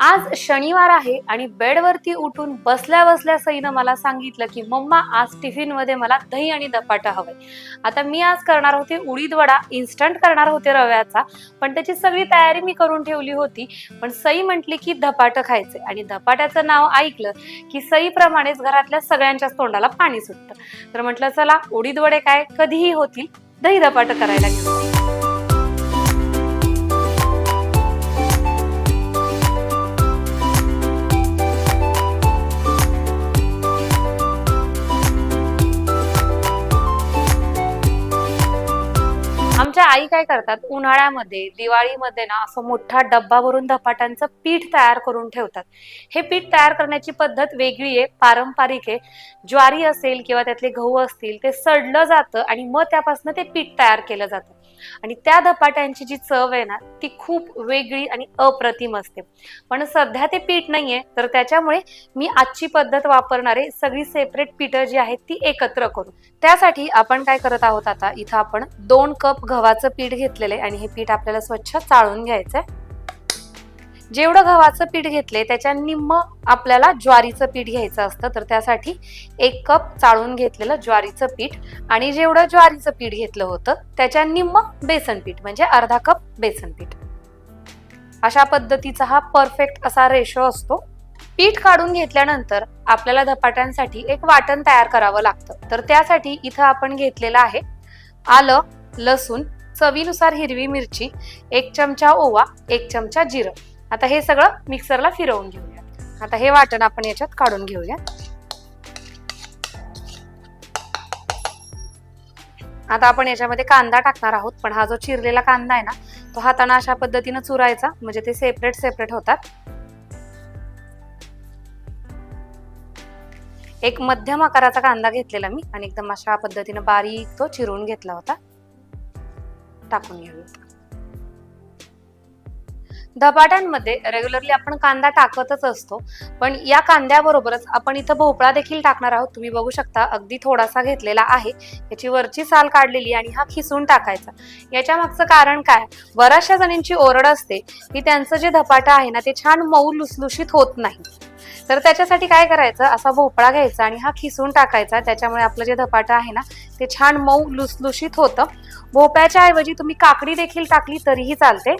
आज शनिवार आहे आणि बेडवरती उठून बसल्या बसल्या सईनं मला सांगितलं की मम्मा आज टिफिनमध्ये मला दही आणि दपाटा हवंय. आता मी आज करणार होते उडीद वडा इन्स्टंट करणार होते रव्याचा पण त्याची सगळी तयारी मी करून ठेवली होती. पण सई म्हटली की धपाटं खायचंय. आणि धपाट्याचं नाव ऐकलं की सईप्रमाणेच घरातल्या सगळ्यांच्याच तोंडाला पाणी सुटतं. तर म्हटलं चला उडीद वडे काय कधीही होतील दही धपाटं करायला घेऊ आई काय करतात? उन्हाळ्यामध्ये दिवाळीमध्ये ना असं मोठा डब्बा भरून धपाट्यांचं पीठ तयार करून ठेवतात. हे पीठ तयार करण्याची पद्धत वेगळी आहे पारंपरिक आहे. ज्वारी असेल किंवा त्यातले गहू असतील ते सडलं जातं आणि मग त्यापासून ते पीठ तयार केलं जातं. आणि त्या धपाट्यांची जी चव आहे ना ती खूप वेगळी आणि अप्रतिम असते. पण सध्या ते पीठ नाहीये तर त्याच्यामुळे मी आजची पद्धत वापरणारे सगळी सेपरेट पीठं जी आहेत ती एकत्र करू. त्यासाठी आपण काय करत आहोत आता इथं आपण दोन कप गव्हाचं पीठ घेतलेलं आहे आणि हे पीठ आपल्याला स्वच्छ चाळून घ्यायचंय. जेवढं गव्हाचं पीठ घेतले त्याच्या निम्म आपल्याला ज्वारीचं पीठ घ्यायचं असतं तर त्यासाठी एक कप चाळून घेतलेलं ज्वारीचं पीठ आणि जेवढं ज्वारीचं पीठ घेतलं होतं त्याच्या निम्म बेसन पीठ म्हणजे अर्धा कप बेसन पीठ. अशा पद्धतीचा हा परफेक्ट असा रेशो असतो. पीठ काढून घेतल्यानंतर आपल्याला धपाट्यांसाठी एक वाटण तयार करावं लागतं. तर त्यासाठी इथं आपण घेतलेलं आहे आलं लसूण चवीनुसार हिरवी मिरची एक चमचा ओवा एक चमचा जिरं. आता हे सगळं मिक्सरला फिरवून घेऊया. आता हे वाटण आपण याच्यात काढून घेऊया. आता आपण याच्यामध्ये कांदा टाकणार आहोत पण हा जो चिरलेला कांदा आहे ना तो हाताने अशा पद्धतीनं चुरायचा म्हणजे ते सेपरेट सेपरेट होतात. एक मध्यम आकाराचा कांदा घेतलेला मी आणि एकदम अशा पद्धतीनं बारीक तो चिरून घेतला होता. टाकून घेऊया. धपाट्यांमध्ये रेग्युलरली आपण कांदा टाकतच असतो. पण या कांद्याबरोबरच आपण इथं भोपळा देखील टाकणार आहोत. तुम्ही बघू शकता अगदी थोडासा घेतलेला आहे. याची वरची साल काढलेली आणि हा खिसून टाकायचा. याच्या मागचं कारण काय? बऱ्याचशा जणींची ओरड असते. की त्यांचं जे धपाटा आहे ना ते छान मऊ लुसलुशीत होत नाही. तर त्याच्यासाठी काय करायचं? असा भोपळा घ्यायचा आणि हा खिसून टाकायचा. त्याच्यामुळे आपलं जे धपाटा आहे ना ते छान मऊ लुसलुशीत होतं. भोपळ्याच्या ऐवजी तुम्ही काकडी देखील टाकली तरीही चालते.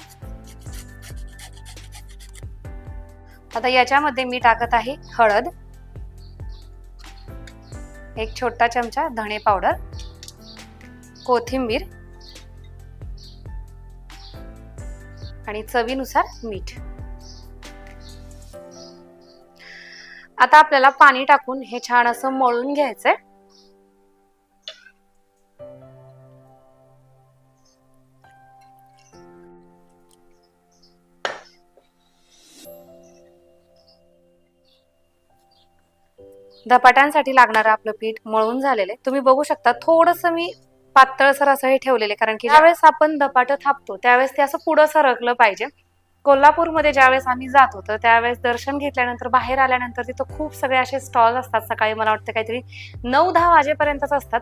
आता याच्यामध्ये मी टाकत आहे हळद. एक छोटा चमचा धणे पावडर. कोथिंबीर. आणि चवीनुसार मीठ. आता आपल्याला पाणी टाकून हे छान असं मळून घ्यायचंय. धपाट्यांसाठी लागणारं आपलं पीठ मळून झालेलं आहे. तुम्ही बघू शकता थोडस मी पातळसर असं हे ठेवलेलं आहे कारण की ज्यावेळेस आपण धपाटं थापतो त्यावेळेस ते असं पुढं सरकलं पाहिजे. कोल्हापूरमध्ये ज्यावेळेस आम्ही जात होतो त्यावेळेस दर्शन घेतल्यानंतर बाहेर आल्यानंतर तिथं खूप सगळे असे स्टॉल असतात. सकाळी मला वाटतं काहीतरी नऊ दहा वाजेपर्यंतच असतात.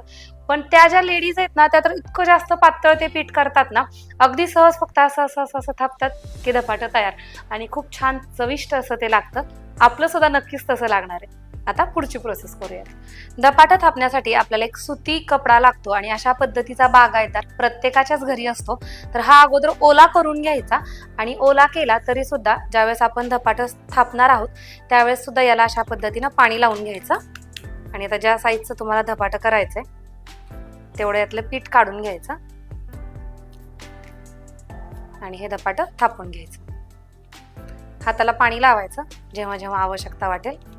पण त्या ज्या लेडीज आहेत ना त्या तर इतकं जास्त पातळ ते पीठ करतात ना अगदी सहज फक्त असं असं असं असं थापतात की धपाटं तयार. आणि खूप छान चविष्ट असं ते लागतं. आपलं सुद्धा नक्कीच तसं लागणार आहे. आता पुढची प्रोसेस करूयात. धपाटा थापण्यासाठी आपल्याला एक सुती कपडा लागतो आणि अशा पद्धतीचा बागायदार प्रत्येकाच्याच घरी असतो. तर हा अगोदर ओला करून घ्यायचा आणि ओला केला तरी सुद्धा ज्यावेळेस आपण धपाटं थापणार आहोत त्यावेळेस सुद्धा याला अशा पद्धतीनं पाणी लावून घ्यायचं. आणि आता ज्या साईजचं तुम्हाला धपाटं करायचंय तेवढं यातलं पीठ काढून घ्यायचं. आणि हे धपाटं थापून घ्यायचं. हाताला पाणी लावायचं जेव्हा जेव्हा आवश्यकता वाटेल.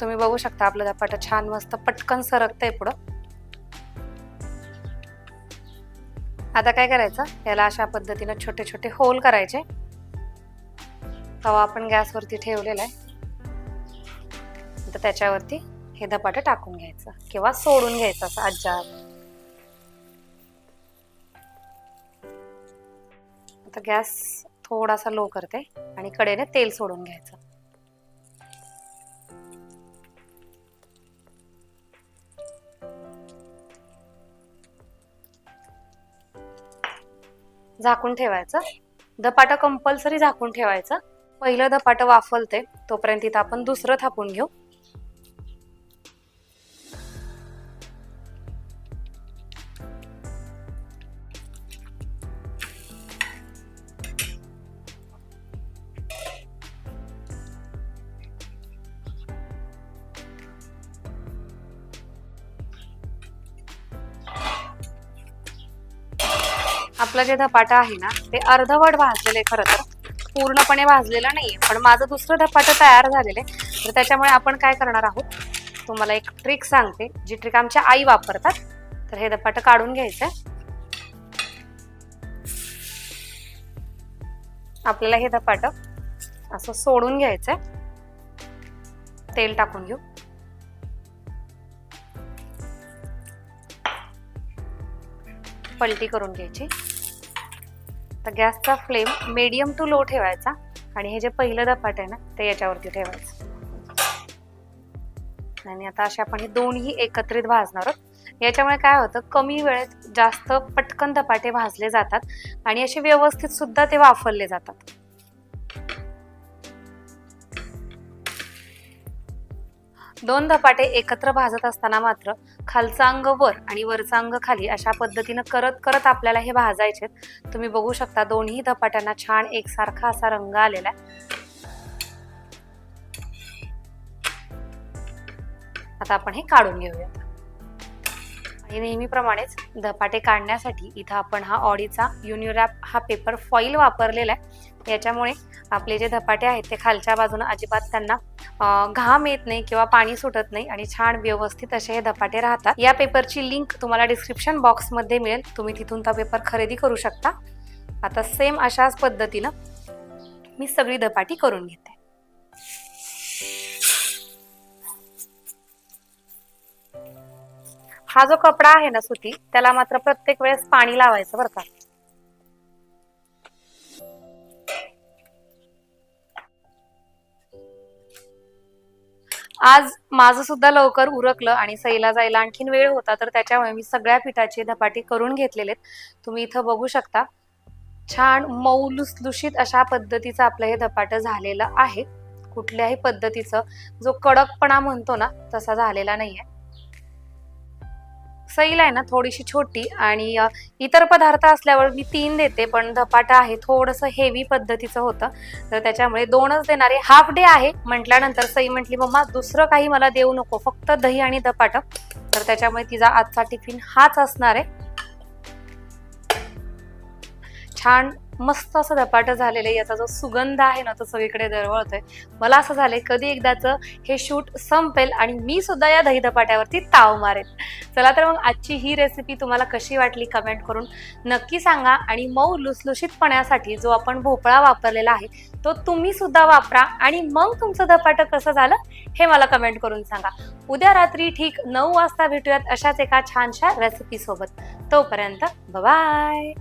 तुम्ही बघू शकता आपलं धपाटं छान मस्त पटकन सरकतंय पुढं. आता काय करायचं? याला अशा पद्धतीनं छोटे छोटे होल करायचे. तवा आपण गॅसवरती ठेवलेला आहे. तर त्याच्यावरती हे धपाटं टाकून घ्यायचं किंवा सोडून घ्यायचं असं आज्जा आता गॅस थोडासा लो करते आणि कडेने तेल सोडून घ्यायचं. झाकून ठेवायचं. दपाटं कंपल्सरी झाकून ठेवायचं. पहिलं धपाटं वाफलते तोपर्यंत इथं आपण दुसरं थापून घेऊ. आपलं जे धपाटं आहे ना ते अर्धवट भाजलेलं आहे खरं तर. पूर्णपणे भाजलेलं नाहीये पण माझं दुसरं धपाटं तयार झालेलं आहे. तर त्याच्यामुळे आपण काय करणार आहोत? तुम्हाला एक ट्रिक सांगते जी ट्रिक आमच्या आई वापरतात. तर हे धपाटं काढून घ्यायचं. आपल्याला हे धपाटं असं सोडून घ्यायचंय. तेल टाकून घेऊ. पलटी करून घ्यायची. तर गॅसचा फ्लेम मीडियम टू लो ठेवायचा आणि हे जे पहिलं दपाट आहे ना ते याच्यावरती ठेवायचं. आणि आता असे आपण हे दोन्ही एकत्रित भाजणार आहोत. याच्यामुळे काय होतं कमी वेळेत जास्त पटकन धपाटे भाजले जातात आणि असे व्यवस्थित सुद्धा ते वाफरले जातात. दोन धपाटे एकत्र भाजत असताना मात्र खालचा अंग वर आणि वरचा अंग खाली अशा पद्धतीनं करत करत आपल्याला हे भाजायचे तुम्ही बघू शकता दोन्ही धपाट्यांना छान एकसारखा असा रंग आलेला आहे. आता आपण हे काढून घेऊयात आणि नेहमीप्रमाणेच धपाटे काढण्यासाठी इथं आपण हा ऑडीचा युनिरॅप हा पेपर फॉईल वापरलेला आहे. याच्यामुळे आपले जे धपाटे आहेत ते खालच्या बाजूने अजिबात त्यांना घाम येत नाही किंवा पाणी सुटत नाही आणि छान व्यवस्थित असे हे धपाटे राहतात. या पेपरची लिंक तुम्हाला डिस्क्रिप्शन बॉक्समध्ये मिळेल. तुम्ही तिथून तो पेपर खरेदी करू शकता. आता सेम अशाच पद्धतीनं मी सगळी धपाटी करून घेते. हा जो कपडा आहे ना सुती त्याला मात्र प्रत्येक वेळेस पाणी लावायचं बरं का. आज माझं सुद्धा लवकर उरकलं आणि सईला जायला आणखीन वेळ होता तर त्याच्यामुळे मी सगळ्या पिठाची धपाटी करून घेतलेले आहेत तुम्ही इथं बघू शकता. छान मऊ लुसलुशीत अशा पद्धतीचं आपलं हे धपाटं झालेलं आहे. कुठल्याही पद्धतीचं जो कडकपणा म्हणतो ना तसा झालेला नाही आहे सैल आहे ना थोडीशी छोटी आणि इतर पदार्थ असल्यावर मी तीन देते पण धपाटा आहे थोडंसं हेवी पद्धतीचं होतं. तर त्याच्यामुळे दोनच देणारे. हाफ डे आहे म्हटल्यानंतर सई म्हटली मम्मा दुसरं काही मला देऊ नको फक्त दही आणि धपाटा. तर त्याच्यामुळे तिचा आजचा टिफिन हाच असणार आहे. छान मस्त असं धपाटं झालेलं आहे. याचा जो सुगंध आहे ना तो सगळीकडे दरवळतोय. मला असं झालंय कधी एकदाच हे शूट संपेल आणि मी सुद्धा या दही धपाट्यावरती ताव मारेल. चला तर मग आजची ही रेसिपी तुम्हाला कशी वाटली कमेंट करून नक्की सांगा. आणि मऊ लुसलुशीतपणासाठी जो आपण भोपळा वापरलेला आहे तो तुम्ही सुद्धा वापरा. आणि मग तुमचं धपाटं कसं झालं हे मला कमेंट करून सांगा. उद्या रात्री ठीक नऊ वाजता भेटूयात अशाच एका छानशा रेसिपी सोबत. तोपर्यंत बाय